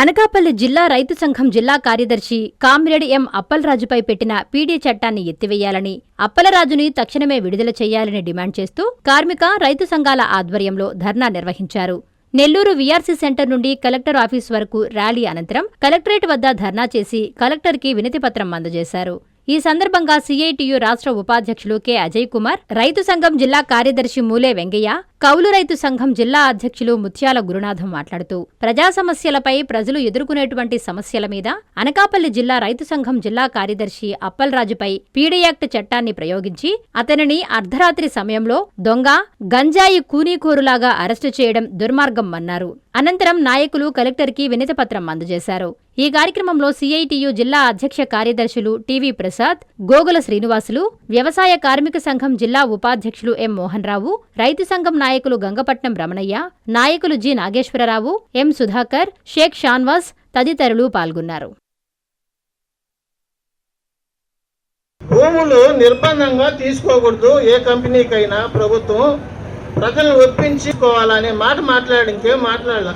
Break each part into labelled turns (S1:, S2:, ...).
S1: అనకాపల్లి జిల్లా రైతు సంఘం జిల్లా కార్యదర్శి కామ్రేడ్ ఎం అప్పలరాజుపై పెట్టిన పీడీ చట్టాన్ని ఎత్తివేయాలని అప్పలరాజుని తక్షణమే విడుదల చేయాలని డిమాండ్ చేస్తూ కార్మిక రైతు సంఘాల ఆధ్వర్యంలో ధర్నా నిర్వహించారు. నెల్లూరు వీఆర్సీ సెంటర్ నుండి కలెక్టర్ ఆఫీస్ వరకు ర్యాలీ అనంతరం కలెక్టరేట్ వద్ద ధర్నా చేసి కలెక్టర్కి వినతిపత్రం అందజేశారు. ఈ సందర్భంగా సీఐటియు రాష్ట్ర ఉపాధ్యక్షులు కె. అజయ్ కుమార్ రైతు సంఘం జిల్లా కార్యదర్శి మూలే వెంగయ్య కౌలు రైతు సంఘం జిల్లా అధ్యక్షులు ముత్యాల గురునాథం మాట్లాడుతూ ప్రజా సమస్యలపై ప్రజలు ఎదుర్కొనేటువంటి సమస్యల మీద అనకాపల్లి జిల్లా రైతు సంఘం జిల్లా కార్యదర్శి అప్పల్రాజుపై పీడీ యాక్ట్ చట్టాన్ని ప్రయోగించి అతనిని అర్ధరాత్రి సమయంలో దొంగ గంజాయి కూనీకోరులాగా అరెస్టు చేయడం దుర్మార్గం అన్నారు అనంతరం నాయకులు కలెక్టర్కి వినతిపత్రం అందజేశారు. ఈ కార్యక్రమంలో సిఐటియు జిల్లా అధ్యక్ష కార్యదర్శులు టివి ప్రసాద్ గోగుల శ్రీనివాసులు వ్యవసాయ కార్మిక సంఘం జిల్లా ఉపాధ్యక్షులు ఎం మోహన్ రావు రైతు సంఘం నాయకులు గంగపట్నం రమణయ్య నాయకులు జి నాగేశ్వరరావు ఎం సుధాకర్ షేక్ షాన్వాస్ తదితరులు పాల్గొన్నారు.
S2: భూములు నిర్బంధంగా తీసుకోకూడదు ఏ కంపెనీకైనా ప్రభుత్వం ప్రజలను ఒప్పించుకోవాలనే మాట మాట్లాడి ఇంకేం మాట్లాడాల.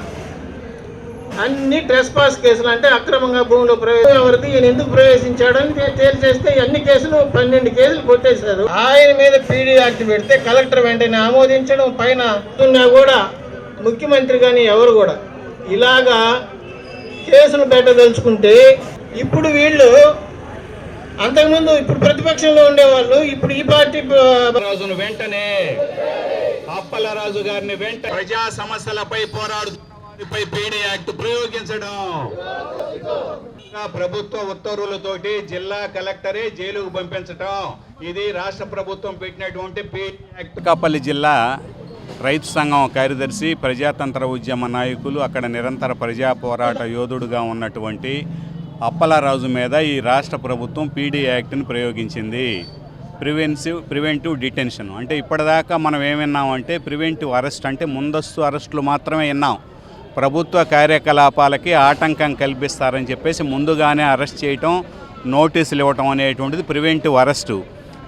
S2: అన్ని ట్రెస్ పాస్ కేసులు అంటే అక్రమంగా భూమిలో ప్రవేశం ఎవరిది? ఈయన ఎందుకు ప్రవేశించాడని తే- తేల్చేస్తే అన్ని కేసులు? పన్నెండు కేసులు కొట్టేశారు. ఆయన మీద పీడీ యాక్ట్ పెడితే కలెక్టర్ వెంటనే ఆమోదించడం పైన కూడా ముఖ్యమంత్రి కానీ ఎవరు కూడా ఇలాగా కేసులు పెట్టదలుచుకుంటే ఇప్పుడు వీళ్ళు అంతకుముందు ఇప్పుడు ప్రతిపక్షంలో ఉండేవాళ్ళు ఇప్పుడు ఈ పార్టీ
S3: రాజును వెంటనే అప్పలరాజు గారిని వెంట ప్రజా సమస్యలపై పోరాడుతూ వారిపై పీడీ యాక్ట్ ప్రయోగించడం. ప్రభుత్వ ఉత్తర్వులతోటి జిల్లా కలెక్టరే జైలుకు పంపించడం ఇది రాష్ట్ర ప్రభుత్వం పెట్టినటువంటి పీడీ యాక్ట్. కాపల్లి జిల్లా రైతు సంఘం కార్యదర్శి ప్రజాతంత్ర ఉద్యమ నాయకులు అక్కడ నిరంతర ప్రజా పోరాట యోధుడుగా ఉన్నటువంటి అప్పలరాజు మీద ఈ రాష్ట్ర ప్రభుత్వం పీడీ యాక్ట్ని ప్రయోగించింది. Preventive preventive detention. అంటే ఇప్పటిదాకా మనం ఏం విన్నామంటే ప్రివెంటివ్ అరెస్ట్ అంటే ముందస్తు అరెస్టులు మాత్రమే విన్నాం. ప్రభుత్వ కార్యకలాపాలకి ఆటంకం కల్పిస్తారని చెప్పేసి ముందుగానే అరెస్ట్ చేయటం నోటీసులు ఇవ్వటం అనేటువంటిది ప్రివెంటివ్ అరెస్టు.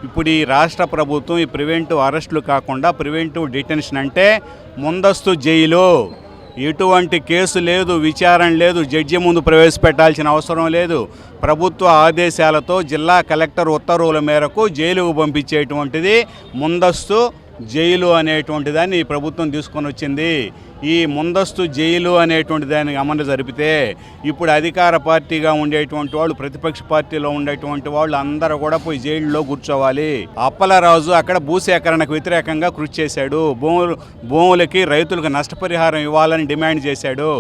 S3: ఇప్పుడు ఈ రాష్ట్ర ప్రభుత్వం ఈ ప్రివెంటివ్ అరెస్టులు కాకుండా ప్రివెంటివ్ డిటెన్షన్ అంటే ముందస్తు జైలు. ఎటువంటి కేసు లేదు విచారణ లేదు జడ్జి ముందు ప్రవేశపెట్టాల్సిన అవసరం లేదు. ప్రభుత్వ ఆదేశాలతో జిల్లా కలెక్టర్ ఉత్తర్వుల మేరకు జైలుకు పంపించేటువంటిది ముందస్తు జైలు అనేటువంటి దాన్ని ఈ ప్రభుత్వం తీసుకొని వచ్చింది. ఈ ముందస్తు జైలు అనేటువంటి దానికి అమలు జరిపితే ఇప్పుడు అధికార పార్టీగా ఉండేటువంటి వాళ్ళు ప్రతిపక్ష పార్టీలో ఉండేటువంటి వాళ్ళు అందరూ కూడా పోయి జైల్లో కూర్చోవాలి. అప్పలరాజు అక్కడ భూసేకరణకు వ్యతిరేకంగా కృషి చేశాడు. భూములు భూములకి రైతులకు నష్టపరిహారం ఇవ్వాలని డిమాండ్ చేశాడు.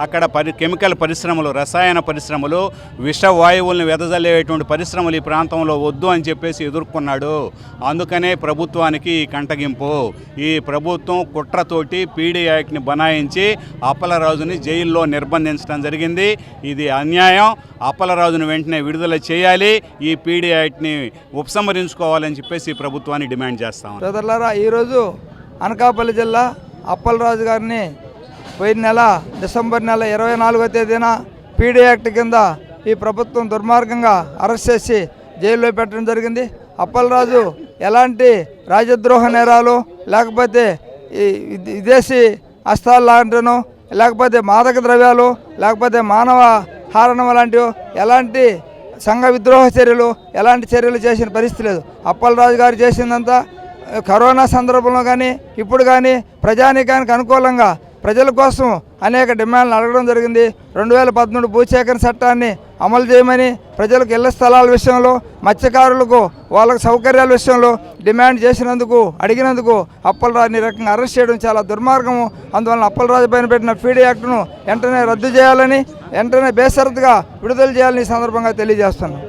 S3: అక్కడ పరి కెమికల్ పరిశ్రమలు రసాయన పరిశ్రమలు విషవాయువులను వెదజల్లేటువంటి పరిశ్రమలు ఈ ప్రాంతంలో వద్దు అని చెప్పేసి ఎదుర్కొన్నాడు. అందుకనే ప్రభుత్వానికి ఈ కంటగింపు. ఈ ప్రభుత్వం కుట్రతోటి పీడీ యాక్ట్ని బనాయించి అప్పలరాజుని జైల్లో నిర్బంధించడం జరిగింది. ఇది అన్యాయం. అప్పలరాజును వెంటనే విడుదల చేయాలి. ఈ పీడీ యాక్ట్ని ఉపసంహరించుకోవాలని చెప్పేసి ప్రభుత్వాన్ని డిమాండ్ చేస్తాం
S4: సోదరులారా ఈరోజు అనకాపల్లి జిల్లా అప్పలరాజు గారిని పోయిన నెల డిసెంబర్ నెల ఇరవై నాలుగో తేదీన పీడీ యాక్ట్ కింద ఈ ప్రభుత్వం దుర్మార్గంగా అరెస్ట్ చేసి జైల్లో పెట్టడం జరిగింది. అప్పలరాజు ఎలాంటి రాజద్రోహ నేరాలు లేకపోతే ఈ విదేశీ అస్తాలు లాంటినో లేకపోతే మాదక ద్రవ్యాలు లేకపోతే మానవ హారణం లాంటివి ఎలాంటి సంఘ విద్రోహ చర్యలు ఎలాంటి చర్యలు చేసిన పరిస్థితి లేదు. అప్పలరాజు గారు చేసిందంతా కరోనా సందర్భంలో కానీ ఇప్పుడు కానీ ప్రజానీకానికి అనుకూలంగా ప్రజల కోసం అనేక డిమాండ్లు అడగడం జరిగింది. రెండు వేల పదమూడు భూసేకరణ చట్టాన్ని అమలు చేయమని ప్రజలకు ఇళ్ళ స్థలాల విషయంలో మత్స్యకారులకు వాళ్ళకు సౌకర్యాల విషయంలో డిమాండ్ చేసినందుకు అడిగినందుకు అప్పలరాజుని రకంగా అరెస్ట్ చేయడం చాలా దుర్మార్గము. అందువలన అప్పలరాజు పైన పెట్టిన ఫీడీ యాక్ట్ను వెంటనే రద్దు చేయాలని వెంటనే బేషరతుగా విడుదల చేయాలని సందర్భంగా తెలియజేస్తున్నాను.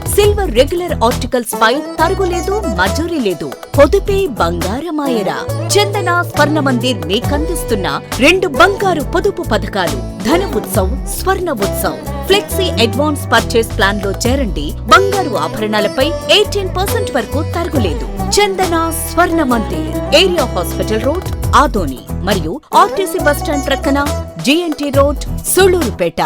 S5: Silver regular articles పై తరుగులేదు మజూరీ లేదు. పొదుపే బంగారమాయరా. చందన స్వర్ణ మందిర్ మీకందిస్తున్న రెండు బంగారు పొదుపు పథకాలు. Dhana Utsav Swarna Utsav flexi advance purchase ప్లాన్లో చేరండి. బంగారు ఆభరణాలపై ఎయిటీన్ పర్సెంట్ వరకు తరుగులేదు Chandana Swarna Mandir area hospital road Adoni. మరియు ఆర్టీసీ బస్టాండ్ ప్రక్కన జిఎన్టీ రోడ్ సుళూరుపేట.